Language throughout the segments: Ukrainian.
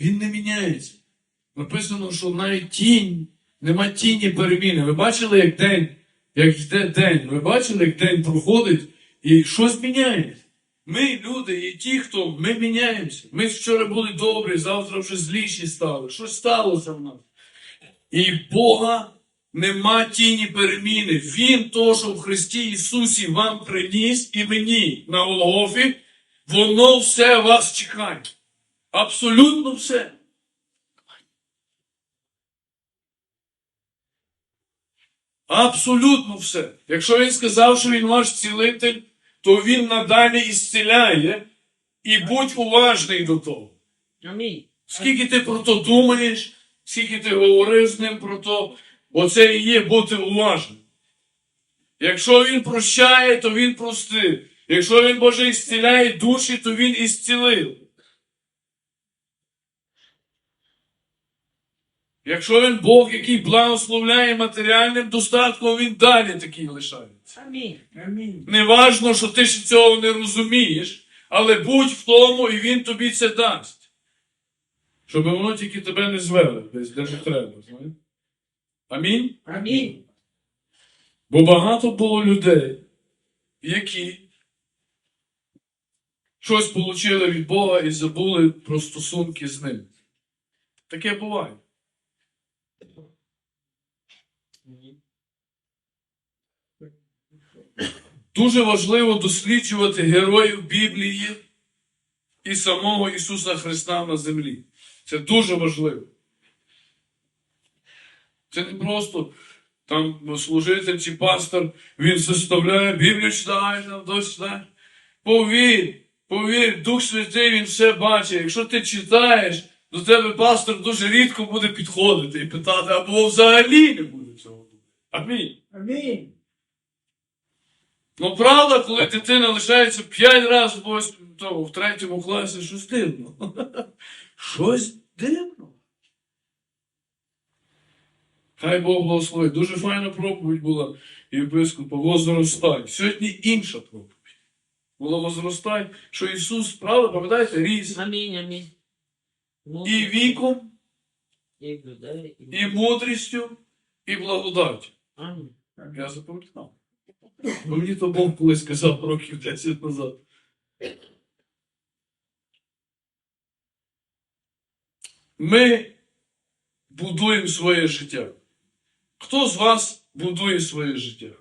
Він не міняється. Написано, що навіть тінь, нема тіні переміни. Ви бачили, як день, як йде день, ви бачили, як день проходить і щось міняється. Ми, люди, і ті, хто ми міняємося. Ми вчора були добрі, завтра вже зліші стали. Щось сталося в нас. І Бога нема тіні переміни. Він то, що в Христі Ісусі вам приніс і мені на Голгофі, воно все вас чекає. Абсолютно все. Абсолютно все. Якщо він сказав, що він ваш цілитель, то він надалі ісціляє. І будь уважний до того. Амінь. Скільки ти про то думаєш, скільки ти говорив з ним про то, оце і є бути уважним. Якщо він прощає, то він простив. Якщо він Боже ісціляє душі, то він ісцілив. Якщо він Бог, який благословляє матеріальним достатком, він далі такий лишається. Амінь. Амінь. Неважно, що ти ще цього не розумієш, але будь в тому, і він тобі це дасть. Щоб воно тільки тебе не звело десь, де не треба. Амінь. Амінь. Бо багато було людей, які щось отримали від Бога і забули про стосунки з ним. Таке буває. Дуже важливо досліджувати героїв Біблії і самого Ісуса Христа на землі. Це дуже важливо. Це не просто там служитель чи пастор, він заставляє Біблію читає, там то читає. Повір, повір, Дух Святий він все бачить. Якщо ти читаєш, до тебе пастор дуже рідко буде підходити і питати, або взагалі не буде цього. Амінь. Амінь. Ну, правда, коли дитина лишається п'ять разів в в третьому класі, щось дивно. Щось дивно. Хай Бог благословить. Дуже файна проповідь була єпископа Возростай. Сьогодні інша проповідь. Була Возростай, що Ісус, правда, пам'ятаєте, ріс Амінь. Амінь. Ну, і віком, і мудрістю, і благодаттю. Амінь. Я запам'ятав. Бо мені то Бог колись сказав років 10 назад. Ми будуємо своє життя. Хто з вас будує своє життя?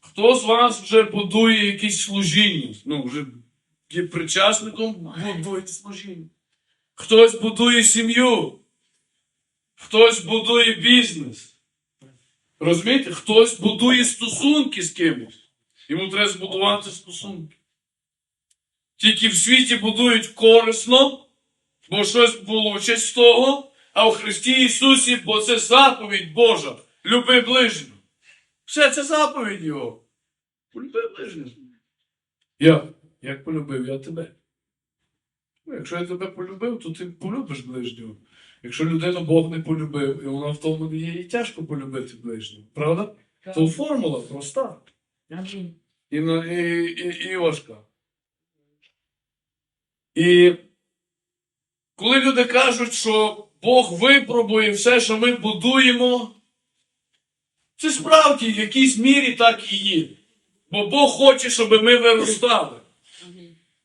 Хто з вас вже будує якісь служіння? Ну, вже є причасником будує служіння. Хтось будує сім'ю, хтось будує бізнес. Розумієте? Хтось будує стосунки з кимось. Йому треба збудувати стосунки. Тільки в світі будують корисно, бо щось получать з того, а в Христі Ісусі, бо це заповідь Божа. Люби ближнього. Все це заповідь Його. Полюби ближнього. Я, як полюбив я тебе. Ну, якщо я тебе полюбив, то ти полюбиш ближнього. Якщо людину Бог не полюбив, і вона в тому не є, їй тяжко полюбити ближнього. Правда? То формула проста і, і, і, і важка. І коли люди кажуть, що Бог випробує все, що ми будуємо, це справді в якійсь мірі так і є. Бо Бог хоче, щоб ми виростали.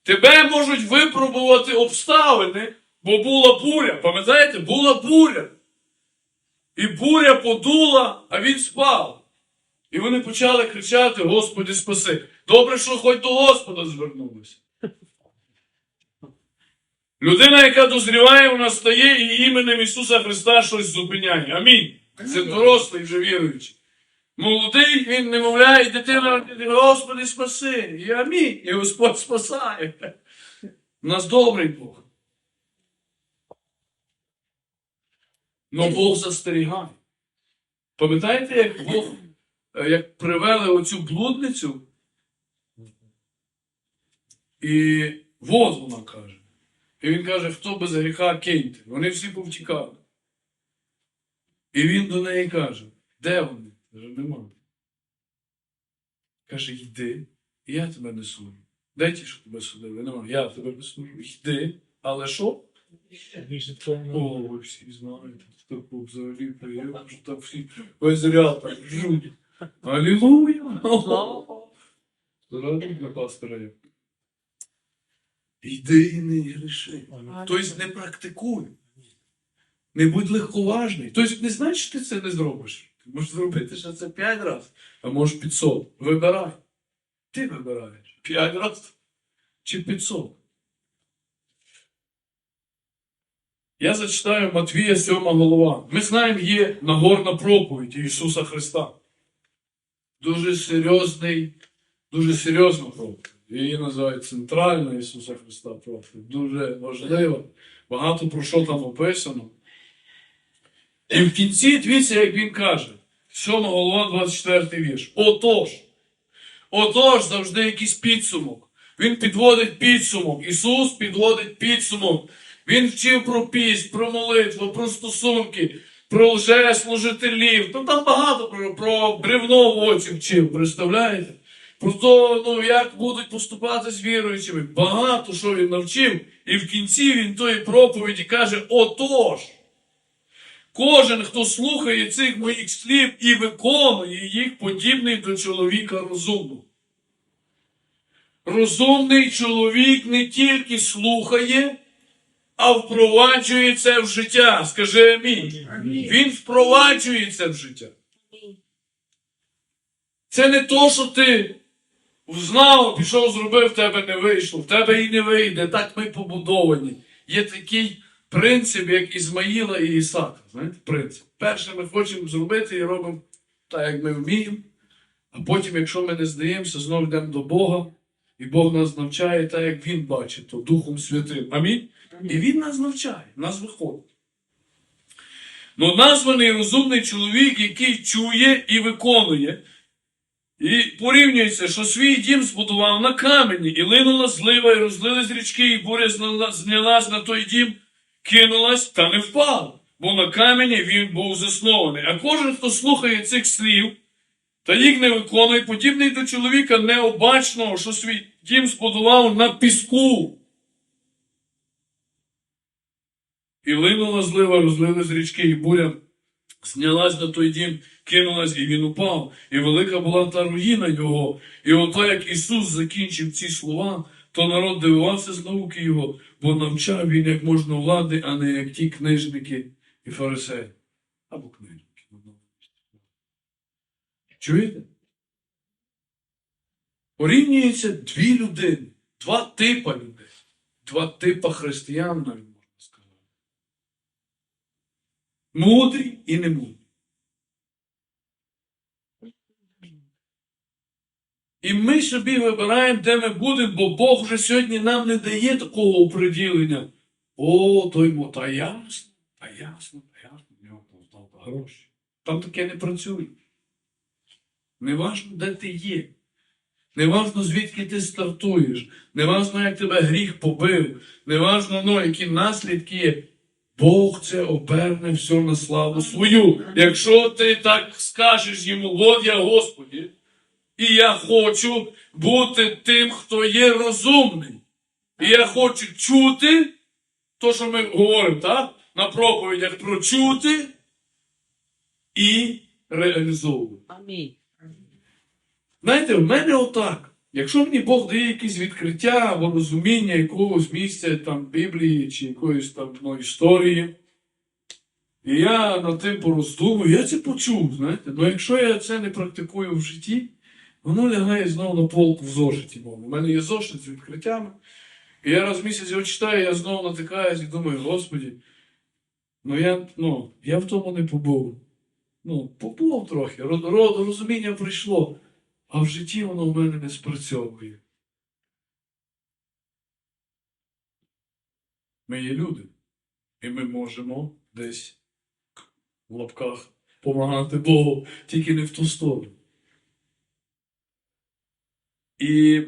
Тебе можуть випробувати обставини, бо була буря. Пам'ятаєте, була буря. І буря подула, а він спав. І вони почали кричати: Господи, спаси. Добре, що хоч до Господа звернулися. Людина, яка дозріває, вона стає і іменем Ісуса Христа щось зупиняє. Амінь. Це дорослий вже віруючий. Молодий, він немовляє, дитина, Господи, спаси. І амінь. І Господь спасає. У нас добрий Бог. Но Бог застерігає. Пам'ятаєте, як Бог, е, як привели оцю блудницю? І вот вона каже. І він каже, хто без гріха киньте. Вони всі повтікали. І він до неї каже: де вони? Нема. Каже, йди, і я тебе не суджу. Де ті, що тебе судили? Нема. Я тебе не суджу. Йди. Але що? О, ви всі знаєте, таку взагалі приємно, що так всі весь ряд так жуть. Алілуя! Заради для пастора є. Йди і не гріши. Тобто не практикуй. Не будь легковажний. Тобто не значить, що ти це не зробиш. Можеш зробити ще це 5 разів, а можеш 500. Вибирай. Ти вибираєш. 5 разів чи 500. Я зачитаю Матвія 7 голова. Ми знаємо, є Нагорна проповідь Ісуса Христа. Дуже серйозний, дуже серйозна проповідь. Її називають центральна Ісуса Христа проповідь. Дуже важлива. Багато про що там описано. І в кінці дивіться, як він каже, 7 голова, 24 вірш. Отож, отож, завжди якийсь підсумок. Він підводить підсумок. Ісус підводить підсумок. Він вчив про піст, про молитву, про стосунки, про лжеслужителів. Ну там багато про, про бревно в оці вчив, представляєте? Про те, ну, як будуть поступати з віруючими. Багато що він навчив. І в кінці він тої проповіді каже: Отож. Кожен, хто слухає цих моїх слів і виконує їх, подібний до чоловіка розумного. Розумний чоловік не тільки слухає, а впроваджує це в життя. Скажи амінь. Він впроваджує це в життя. Це не то, що ти знав, пішов, зробив, в тебе не вийшло, в тебе і не вийде. Так ми побудовані. Є такий принцип, як Ізмаїла і Ісака. Знаєте, принцип. Перше ми хочемо зробити і робимо так, як ми вміємо. А потім, якщо ми не здаємося, знову йдемо до Бога, і Бог нас навчає так, як Він бачить, то Духом Святим. Амінь. І Він нас навчає, нас виходить. Ну, названий розумний чоловік, який чує і виконує. І порівнюється, що свій дім збудував на камені, і линула злива, і розлились річки, і буря зняла- на той дім, кинулась та не впала. Бо на камені він був заснований. А кожен, хто слухає цих слів та їх не виконує, подібний до чоловіка необачного, що свій дім збудував на піску. І линула злива, розлились річки, і буря знялась на той дім, кинулась, і він упав. І велика була та руїна його. І ото як Ісус закінчив ці слова, то народ дивувався з науки його, бо навчав він як можна влади, а не як ті книжники і фарисеї. Або книжники. Чуєте? Порівнюються дві людини, два типа людей, два типа християн, навіть можна сказати. Мудрі і немудрі. І ми собі вибираємо, де ми будемо, бо Бог вже сьогодні нам не дає такого оприділення. О, той мо, та ясно, та ясно, та ясно, в нього там гроші. Там таке не працює. Неважно, де ти є. Неважно, звідки ти стартуєш. Неважно, як тебе гріх побив. Неважно, ну, які наслідки є. Бог це оберне все на славу свою. Якщо ти так скажеш йому, от я Господі, і я хочу бути тим, хто є розумний. І я хочу чути то, що ми говоримо, так? На проповідях про чути і реалізовувати. Амінь. Знаєте, в мене отак. Якщо мені Бог дає якісь відкриття або розуміння якогось місця там Біблії чи якоїсь там ну, історії, і я над тим пороздумую, я це почув, знаєте. Ну якщо я це не практикую в житті, воно лягає знову на полку в зошиті. мов. У мене є зошит з відкриттями. І я раз в місяць його читаю, я знову натикаюсь і думаю, Господі, ну я, ну, я в тому не побув. Ну, побув трохи, ро- ро- розуміння прийшло. А в житті воно в мене не спрацьовує. Ми є люди, і ми можемо десь в лапках допомагати Богу, тільки не в ту сторону. І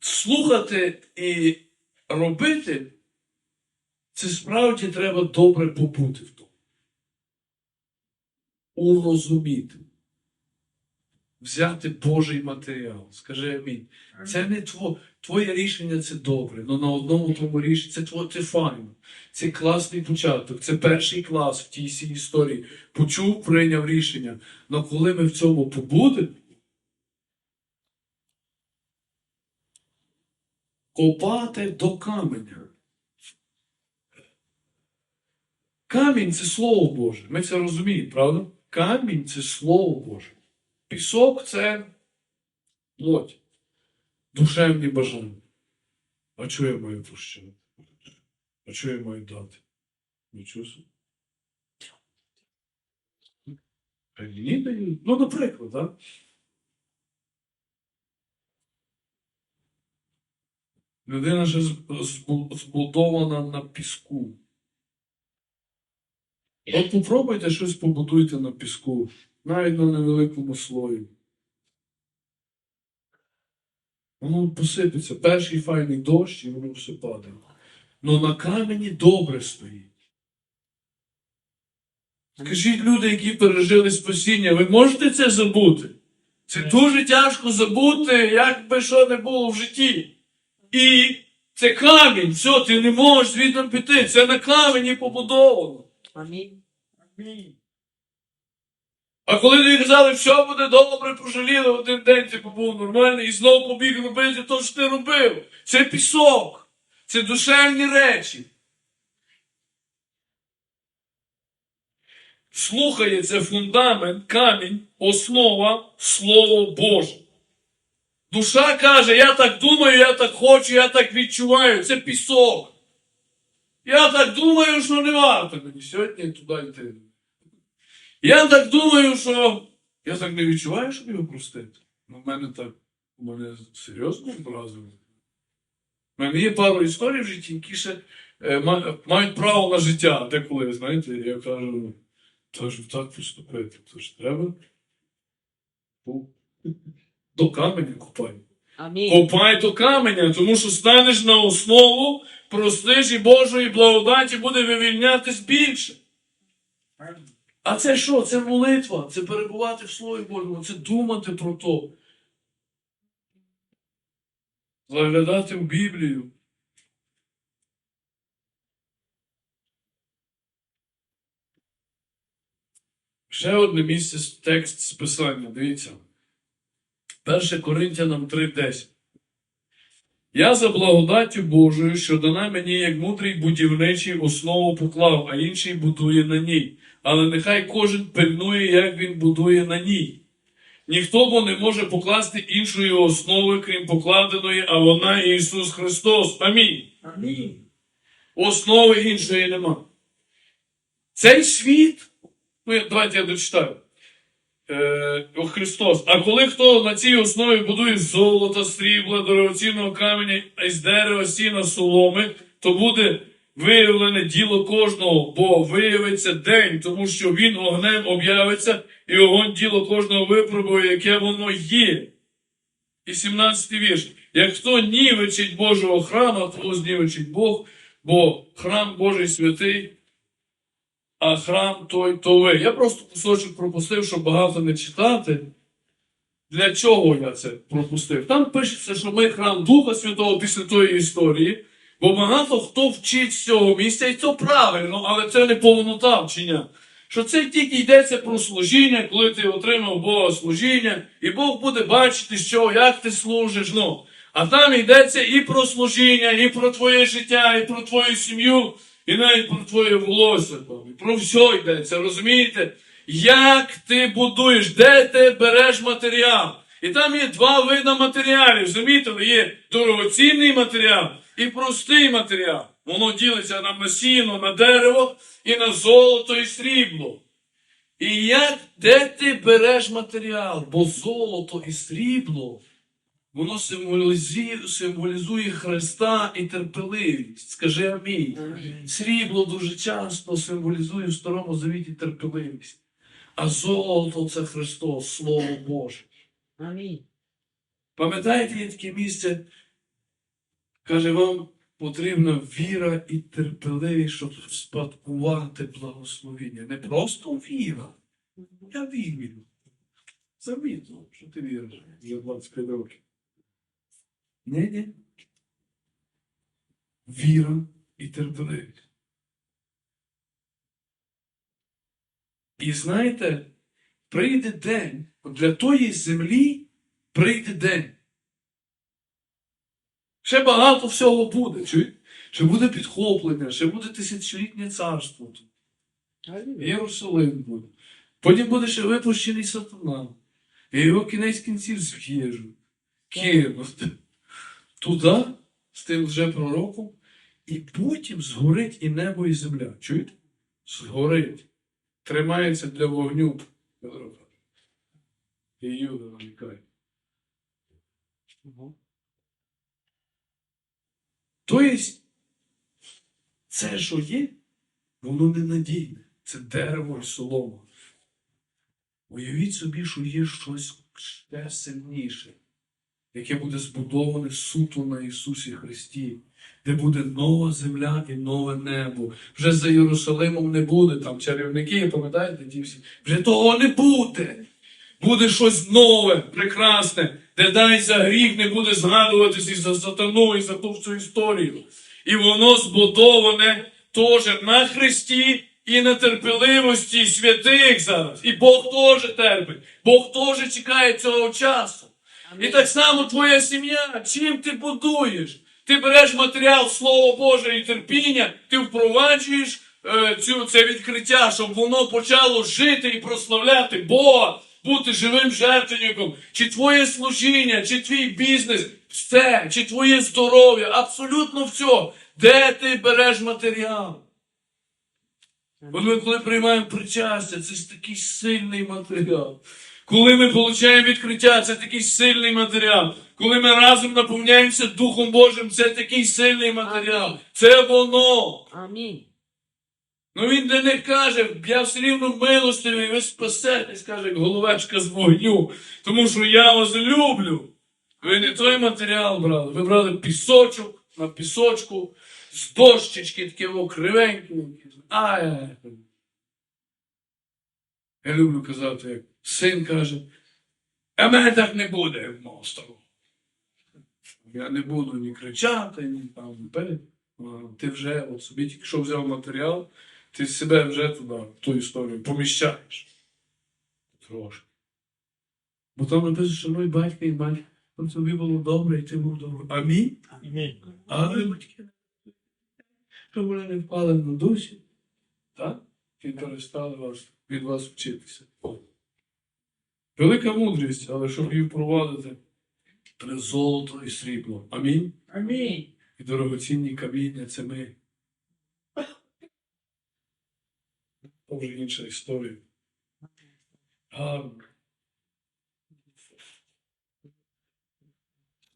слухати і робити це справді треба добре побути в тому. Урозуміти. взяти Божий матеріал. Скажи амінь. Це не тво, твоє рішення, це добре. але на одному тому рішенні це тво, це файно. Це класний початок. Це перший клас в тій історії. Почув, прийняв рішення. Але коли ми в цьому побудемо, копати до каменя. Камінь це Слово Боже. Ми це розуміємо, правда? Камінь це Слово Боже. Пісок це плоть, душевні бажання. А чого я маю прощати? А чого я маю дати? Нічого мені дають. Ну, наприклад, так? Людина ж збудована на піску. От попробуйте щось побудуйте на піску, навіть на невеликому слої. Воно посипеться. Перший файний дощ, і воно все падає. Но на камені добре стоїть. Скажіть, люди, які пережили спасіння, ви можете це забути? Це дуже тяжко забути, як би що не було в житті. І це камінь, все, ти не можеш звідти піти. Це на камені побудовано. Амінь. А коли тобі казали, все буде добре, пожаліли один день, ти був нормальний і знову побіг робити те, що ти робив. Це пісок, це душевні речі. Слухає, це фундамент, камінь, основа, Слово Боже. Душа каже, я так думаю, я так хочу, я так відчуваю. Це пісок. Я так думаю, що не варто мені сьогодні туди йти. Я так думаю, що я так не відчуваю, щоб його простити. Ну, в мене так, мене серйозно образили. У мене є пару історій в житті, які ще е, мають право на життя деколи, знаєте, я кажу, то ж так поступити, то ж треба. До каменя копай. Амінь. Копай до каменя, тому що станеш на основу, простиш і Божої благодаті буде вивільнятись більше. А це що? Це молитва, це перебувати в Слові Божому, це думати про то. Заглядати в Біблію. Ще одне місце текст з Писання, дивіться. 1 Коринтянам 3:10. Я за благодаттю Божою, що дана мені як мудрий будівничий основу поклав, а інший будує на ній. Але нехай кожен пильнує, як він будує на ній. Ніхто бо не може покласти іншої основи, крім покладеної, а вона Ісус Христос. Амінь. Амінь. Основи іншої нема. Цей світ, ну давайте я дочитаю. Е, Христос. А коли хто на цій основі будує з золота, срібла, дорогоцінного каменя, із дерева, сіна, соломи, то буде виявлене діло кожного, бо виявиться день, тому що він огнем об'явиться, і огонь діло кожного випробує, яке воно є. І 17 вірш. Як хто нівечить Божого храма, того знівечить Бог, бо храм Божий святий, а храм той то ви. Я просто кусочок пропустив, щоб багато не читати. Для чого я це пропустив? Там пишеться, що ми храм Духа Святого після тої історії, бо багато хто вчить з цього місця, і це правильно, але це не повнота вчення. Що це тільки йдеться про служіння, коли ти отримав Бога служіння, і Бог буде бачити, що як ти служиш. Ну, а там йдеться і про служіння, і про твоє життя, і про твою сім'ю, і навіть про твоє волосся. там, і Про все йдеться, розумієте? Як ти будуєш, де ти береш матеріал? І там є два види матеріалів. Замітили, є дорогоцінний матеріал і простий матеріал. Воно ділиться на сіно, на дерево і на золото і срібло. І як де ти береш матеріал? Бо золото і срібло, воно символізує, символізує Христа і терпеливість. Скажи амінь. Амінь. Срібло дуже часто символізує в Старому Завіті терпеливість. А золото це Христос, Слово Боже. Амінь. Пам'ятаєте, є таке місце? Каже, вам потрібна віра і терпеливість, щоб спадкувати благословіння. Не просто віра. Я вірю. Замітно, що ти віриш за 25 років. Ні. Віра і терпеливість. І знаєте, прийде день, от для тої землі прийде день. Ще багато всього буде. Чуєте? Ще буде підхоплення, ще буде тисячолітнє царство. Єрусалим буде. Потім буде ще випущений сатана. І його кінець кінців з'їжу. Кинуть. Туди, з тим вже пророком, і потім згорить і небо, і земля. Чуєте? Згорить. Тримається для вогню. І Юда намікає. Тобто, це, що є, воно ненадійне. Це дерево і солома. Уявіть собі, що є щось ще сильніше, яке буде збудоване суто на Ісусі Христі, де буде нова земля і нове небо. Вже за Єрусалимом не буде там чарівники, пам'ятаєте, ті всі? Вже того не буде. Буде щось нове, прекрасне, де дай за гріх не буде згадуватися і за сатану, і за ту всю історію. І воно збудоване теж на Христі і на терпеливості святих зараз. І Бог теж терпить. Бог теж чекає цього часу. І так само твоя сім'я, чим ти будуєш? Ти береш матеріал Слова Боже і терпіння, ти впроваджуєш е, цю, це відкриття, щоб воно почало жити і прославляти Бога, бути живим жертвенником, чи твоє служіння, чи твій бізнес, все, чи твоє здоров'я, абсолютно все. Де ти береш матеріал? От ми коли приймаємо причастя, це ж такий сильний матеріал. Коли ми отримуємо відкриття, це такий сильний матеріал. Коли ми разом наповняємося Духом Божим, це такий сильний матеріал. Це воно. Амінь. Ну він для них каже, я все рівно милостивий, ви спасетесь, каже, як головешка з вогню, тому що я вас люблю. Ви не той матеріал брали, ви брали пісочок на пісочку, з дощечки таке кривеньке. Ай. Я люблю казати, як син каже, а мене так не буде, як мого старого. Я не буду ні кричати, ні там. Ти вже от собі тільки що взяв матеріал, ти себе вже туди, в ту історію, поміщаєш. Трошки. Бо там написано, що мій батько і батько, тобі було добре, і ти був добре. Амінь. Але батьки, щоб вони не впали на душі, так? І перестали вас, від вас вчитися. Велика мудрість, але щоб її впровадити, треба золото і срібло. Амінь. Амінь. І дорогоцінні каміння це ми. То вже інша історія. Гарно.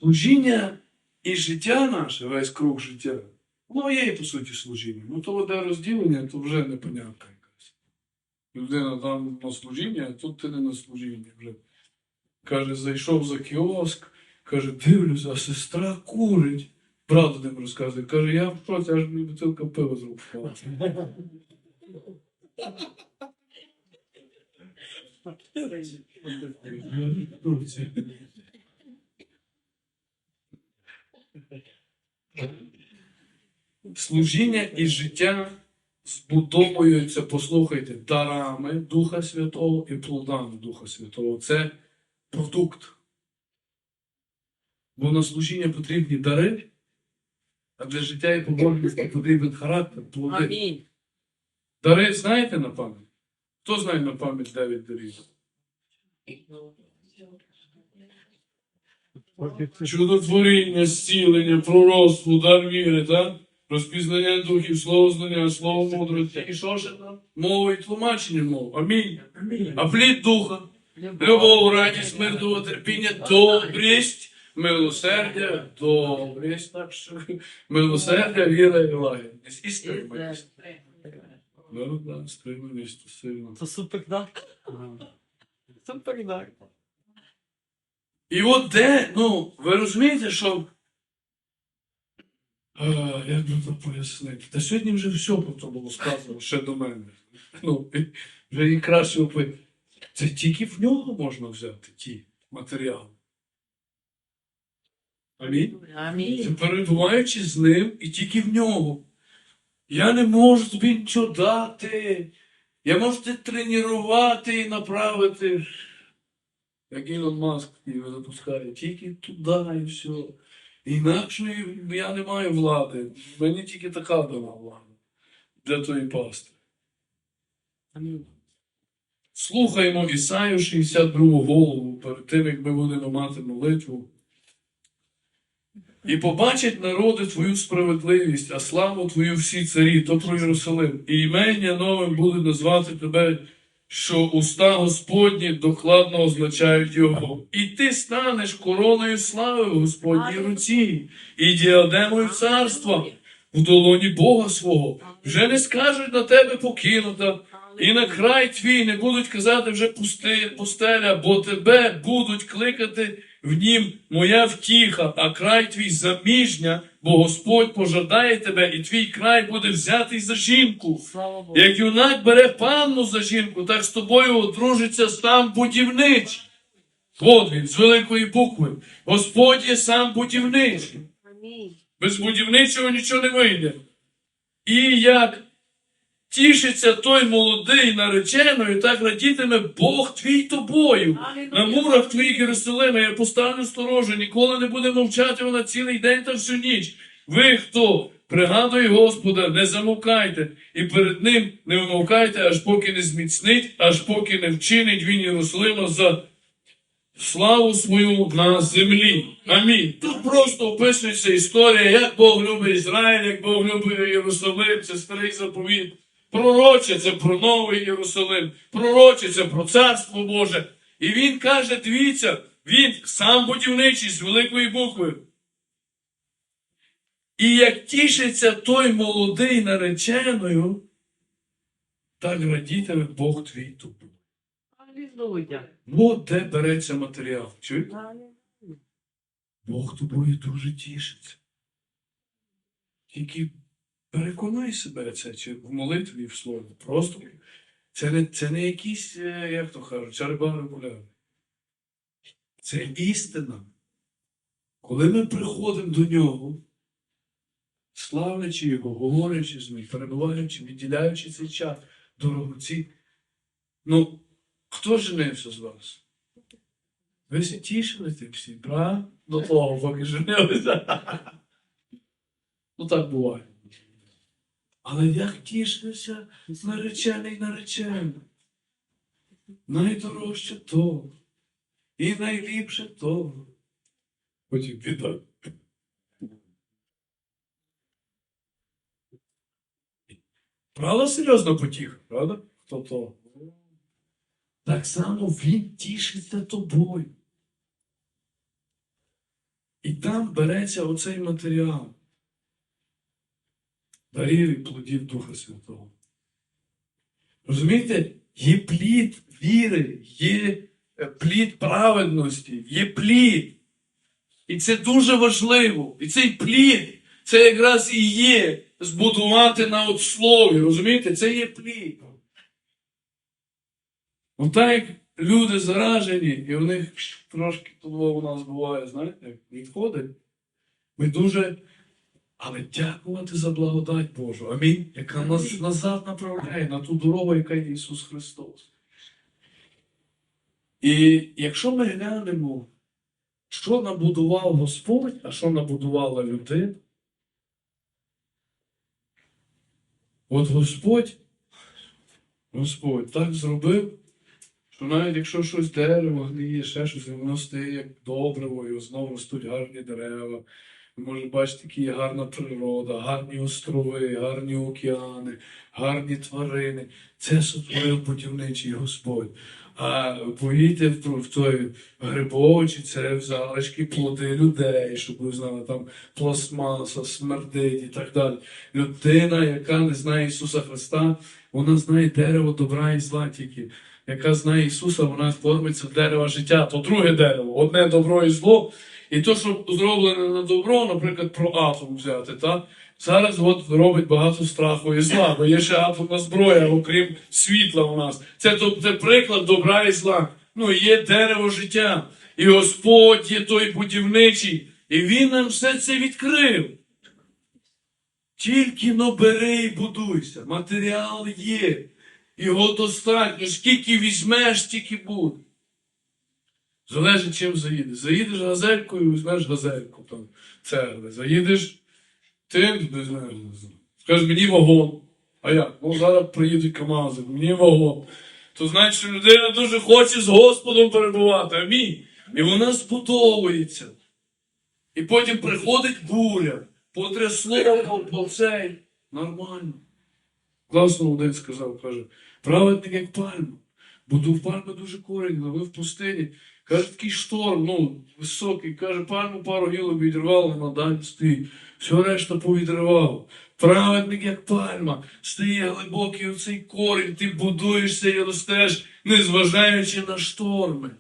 Служіння і життя наше, весь круг життя, воно є, по суті, служіння. Ну, то де розділення, то вже непонятка якась. Людина там на служіння, а тут ти не на служіння вже. Каже, зайшов за кіоск, каже, дивлюся, а сестра курить. Брат один розказує, каже, я в шоці, аж мені бутилка пива з рук. Служіння і життя збудовуються, послухайте, дарами Духа Святого і плодами Духа Святого. Це продукт. Бо на служіння потрібні дари, а для життя і побожності потрібен характер, плоди. Амінь. Дари знаєте на пам'ять? Хто знає на пам'ять 9 дарів? Чудотворіння, зцілення, пророцтво, дар віри, так? Розпізнання духів, слово знання, слово мудрості. І що ж там? Мова і тлумачення мов. Амінь. А плід духа. Любов, радість, мир, терпіння, добрість, милосердя, добрість, так що милосердя, віра і лагідність. І стриманість. Ну, да, стриманість сильно. Це супер дар. Супер дар. І от де, ну, ви розумієте, що. А, як би то пояснити? Та сьогодні вже все про це було сказано ще до мене. Ну, вже і краще опити. Це тільки в нього можна взяти ті матеріали. Амінь. Це перебуваючи з ним і тільки в нього. Я не можу тобі нічого дати. Я можу тебе тренувати і направити. Як Ілон Маск його запускає, тільки туди і все. Інакше я не маю влади. Мені тільки така дана влада для тої пасти. Слухаємо Ісаю 62 голову перед тим, як ми будемо мати молитву. І побачать народи твою справедливість, а славу твою всі царі, то про Єрусалим. І імення новим буде назвати тебе, що уста Господні докладно означають його. І ти станеш короною слави в Господній руці, і діадемою царства в долоні Бога свого. Вже не скажуть на тебе покинута, і на край твій не будуть казати вже пусти, пустеля, бо тебе будуть кликати в нім моя втіха, а край твій заміжня, бо Господь пожадає тебе, і твій край буде взятий за жінку. Як юнак бере панну за жінку, так з тобою одружиться сам будівнич. От він, з великої букви. Господь є сам будівничий. Амінь. Без будівничого нічого не вийде. І як тішиться той молодий нареченою, так радітиме Бог твій тобою. На мурах твоїх Єрусалима я поставлю сторожу, ніколи не буде мовчати вона цілий день та всю ніч. Ви хто? Пригадуй Господа, не замовкайте, і перед ним не вимовкайте, аж поки не зміцнить, аж поки не вчинить він Єрусалима за славу свою на землі. Амінь. Тут просто описується історія, як Бог любить Ізраїль, як Бог любить Єрусалим, це старий заповіт. Пророче це про новий Єрусалим, пророче це про царство Боже. І він каже: дивіться, він сам будівничий з великої букви. І як тішиться той молодий нареченою, так радітиме Бог твій тобі. Алілуя. От де береться матеріал. Чуєте? Бог тобою дуже тішиться. Тільки переконай себе це, чи в молитві в слові. Просто це не, це не якісь, е, як то кажуть, чарба регулярні. Це істина. Коли ми приходимо до нього, славлячи його, говорячи з ним, перебуваючи, відділяючи цей час дорогоці. Ну, хто женився з вас? Ви всі тішили тим всі, правда? До того, поки женилися. Ну так буває. Але як тішилися наречений наречений. Найдорожче то. І найліпше то. Потім біда. Правда серйозно потіх, правда? Хто то? Так само він тішиться тобою. І там береться оцей матеріал. Дарів і плодів Духа Святого. Розумієте, є плід віри, є е, плід праведності, є плід. І це дуже важливо. І цей плід, це якраз і є збудувати на от слові. Розумієте, це є плід. Отак люди заражені, і в них трошки того у нас буває, знаєте, відходить. Ми дуже. Але дякувати за благодать Божу. Амінь. Яка нас назад направляє на ту дорогу, яка є Ісус Христос. І якщо ми глянемо, що набудував Господь, а що набудувала людина, от Господь, Господь так зробив, що навіть якщо щось дерево гниє, ще щось, воно стає як добриво, і знову ростуть гарні дерева. Ви можете бачити, які є гарна природа, гарні острови, гарні океани, гарні тварини. Це сотворив будівничий Господь. А поїдьте в той грибовичі, це в залишки плоди людей, щоб ви знали, там пластмаса, смердить і так далі. Людина, яка не знає Ісуса Христа, вона знає дерево добра і зла тільки. Яка знає Ісуса, вона формиться в дерево життя, то друге дерево, одне добро і зло. І то, що зроблене на добро, наприклад, про атом взяти, та? зараз от робить багато страху і зла, бо є ще атомна зброя, окрім світла у нас. Це, це приклад добра і зла. Ну, є дерево життя, і Господь є той будівничий, і Він нам все це відкрив. Тільки но бери і будуйся. Матеріал є. Його достатньо. Скільки візьмеш, стільки буде. Залежить, чим заїдеш. Заїдеш газелькою, візьмеш газельку там, церкви. Заїдеш тим, не знаю. Скажеш, мені вагон. А як? Ну зараз приїдуть КАМАЗи, мені вагон. То значить, що людина дуже хоче з Господом перебувати. Амінь. І вона збудовується. І потім приходить буря, потрясло по, цей. Нормально. Класно один сказав, каже, праведник як пальма. Буду в пальми дуже корінь, але ви в пустині. Каже, такий шторм, ну, високий. Каже, пальму пару гілок відірвало, вона далі стоїть. Все решта повідривав. Праведник як пальма, стає глибокий оцей корінь, ти будуєшся і ростеш, незважаючи на шторми.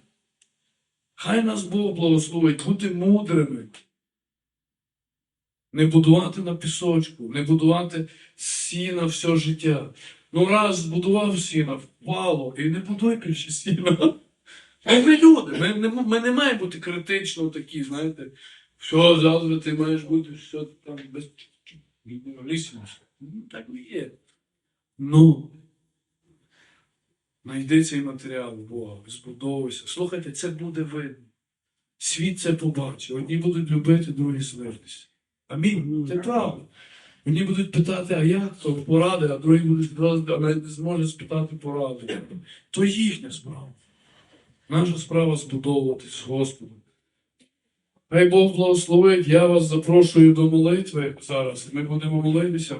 Хай нас Бог благословить бути мудрими. Не будувати на пісочку, не будувати сіна все життя. Ну раз збудував сіна, впало, і не будуй більше сіна. Ми, ми люди, ми, не, ми не маємо бути критично такі, знаєте. Що завтра ти маєш бути все там без лісимося. Так не є. Ну. Найди цей матеріал Бога, збудовуйся. Слухайте, це буде видно. Світ це побачить. Одні будуть любити, другі смертися. Амінь. Це правда. Мені будуть питати, а як то поради, а другі будуть відразу, а навіть не зможуть спитати поради. То їхня справа. Наша справа збудовуватись Господом. Хай Бог благословить, я вас запрошую до молитви зараз. Ми будемо молитися.